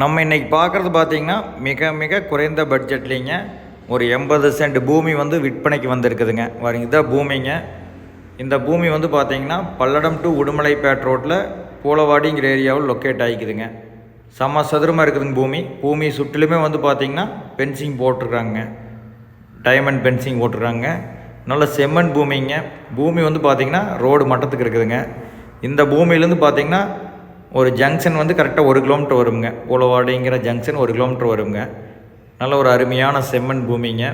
நம்ம இன்றைக்கி பார்க்குறது பார்த்திங்கன்னா மிக மிக குறைந்த பட்ஜெட்லிங்க. ஒரு எண்பது சென்ட் பூமி வந்து விற்பனைக்கு வந்திருக்குதுங்க. வரீங்க இதான் பூமிங்க. இந்த பூமி வந்து பார்த்திங்கன்னா பல்லடம் டு உடுமலைப்பேட் ரோட்டில் பூலவாடிங்கிற ஏரியாவில் லொக்கேட் ஆகிக்குதுங்க. செம்ம சதுரமாக இருக்குதுங்க பூமி. பூமி சுற்றிலுமே வந்து பார்த்திங்கன்னா பென்சிங் போட்டிருக்காங்க. டைமண்ட் பென்சிங் போட்டிருக்காங்க. நல்ல செம்மண் பூமிங்க. பூமி வந்து பார்த்திங்கன்னா ரோடு மட்டத்துக்கு இருக்குதுங்க. இந்த பூமியிலேருந்து பார்த்திங்கன்னா ஒரு ஜங்ஷன் வந்து கரெக்டாக ஒரு கிலோமீட்டர் வருங்க ஓலவாடிங்கிற ஜங்ஷன் ஒரு கிலோமீட்டர் வருங்க நல்ல ஒரு அருமையான செம்மண் பூமிங்க.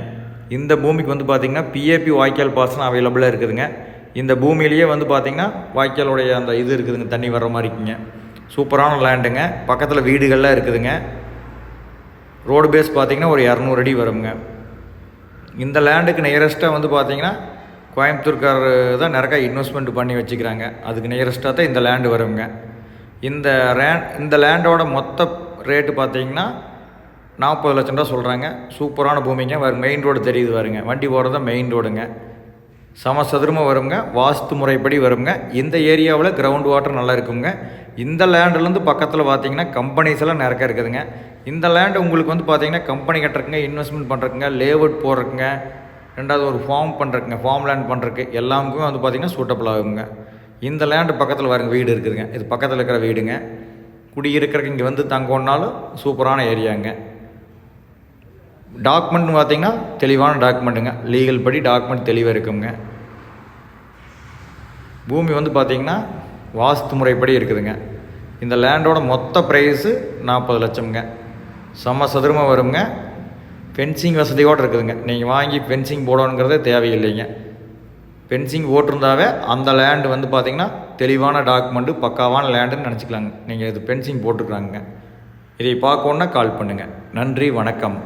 இந்த பூமிக்கு வந்து பார்த்திங்கன்னா பிஏபி வாய்க்கால் பாசனம் அவைலபிளாக இருக்குதுங்க. இந்த பூமியிலேயே வந்து பார்த்திங்கன்னா வாய்க்காலுடைய அந்த இது இருக்குதுங்க தண்ணி வர்ற மாதிரிக்குங்க சூப்பரான லேண்டுங்க பக்கத்தில் வீடுகள்லாம் இருக்குதுங்க. ரோடு பேஸ் பார்த்திங்கன்னா ஒரு இரநூறு அடி வருங்க இந்த லேண்டுக்கு நியரஸ்ட்டாக வந்து பார்த்தீங்கன்னா கோயம்புத்தூர்காரர் தான் நிறையா இன்வெஸ்ட்மெண்ட் பண்ணி வச்சுக்கிறாங்க. அதுக்கு நியரஸ்ட்டாக தான் இந்த லேண்டு வருங்க இந்த ரே இந்த லேண்டோட மொத்த ரேட்டு பார்த்தீங்கன்னா நாற்பது லட்சம் ரூபா சொல்கிறாங்க சூப்பரான பூமிங்க. வேறு மெயின் ரோடு தெரியுது வருங்க வண்டி போகிறது தான் மெயின் ரோடுங்க சமசதுரமாக வருங்க. வாஸ்து முறைப்படி வருங்க. இந்த ஏரியாவில் கிரவுண்ட் வாட்டர் நல்லா இருக்குங்க. இந்த லேண்ட்லேருந்து பக்கத்தில் பார்த்தீங்கன்னா கம்பெனிஸ் எல்லாம் நிறைய இருக்குதுங்க. இந்த லேண்டு உங்களுக்கு வந்து பார்த்தீங்கன்னா கம்பெனி கட்டுறக்குங்க இன்வெஸ்ட்மெண்ட் பண்ணுறக்குங்க லேவுட் போடுறக்குங்க ரெண்டாவது ஒரு ஃபார்ம் பண்ணுறக்குங்க ஃபார்ம் லேண்ட் பண்ணுறக்கு எல்லாமுக்கும் வந்து பார்த்தீங்கன்னா சூட்டபிள் ஆகுங்க. இந்த லேண்டு பக்கத்தில் வரங்க வீடு இருக்குதுங்க. இது பக்கத்தில் இருக்கிற வீடுங்க. குடியிருக்கிறக்கு இங்கே வந்து தங்கோன்னாலும் சூப்பரான ஏரியாங்க. டாக்குமெண்ட்னு பார்த்தீங்கன்னா தெளிவான டாக்குமெண்ட்டுங்க லீகல் படி டாக்குமெண்ட் தெளிவாக இருக்குங்க. பூமி வந்து பார்த்தீங்கன்னா வாஸ்து முறைப்படி இருக்குதுங்க. இந்த லேண்டோட மொத்த ப்ரைஸு நாற்பது லட்சம்ங்க. செம்ம சதுரமாக வருங்க. ஃபென்சிங் வசதியோடு இருக்குதுங்க. நீங்கள் வாங்கி ஃபென்சிங் போடணுங்கிறதே தேவையில்லைங்க. ஃபென்சிங் போட்டிருந்தாவே அந்த லேண்டு வந்து பார்த்தீங்கன்னா தெளிவான டாக்குமெண்ட்டு பக்காவான லேண்டுன்னு நினச்சிக்கலாங்க. நீங்கள் இது ஃபென்சிங் போட்டுருக்குறாங்க இதை பார்க்கணுன்னா கால் பண்ணுங்கள் நன்றி வணக்கம்.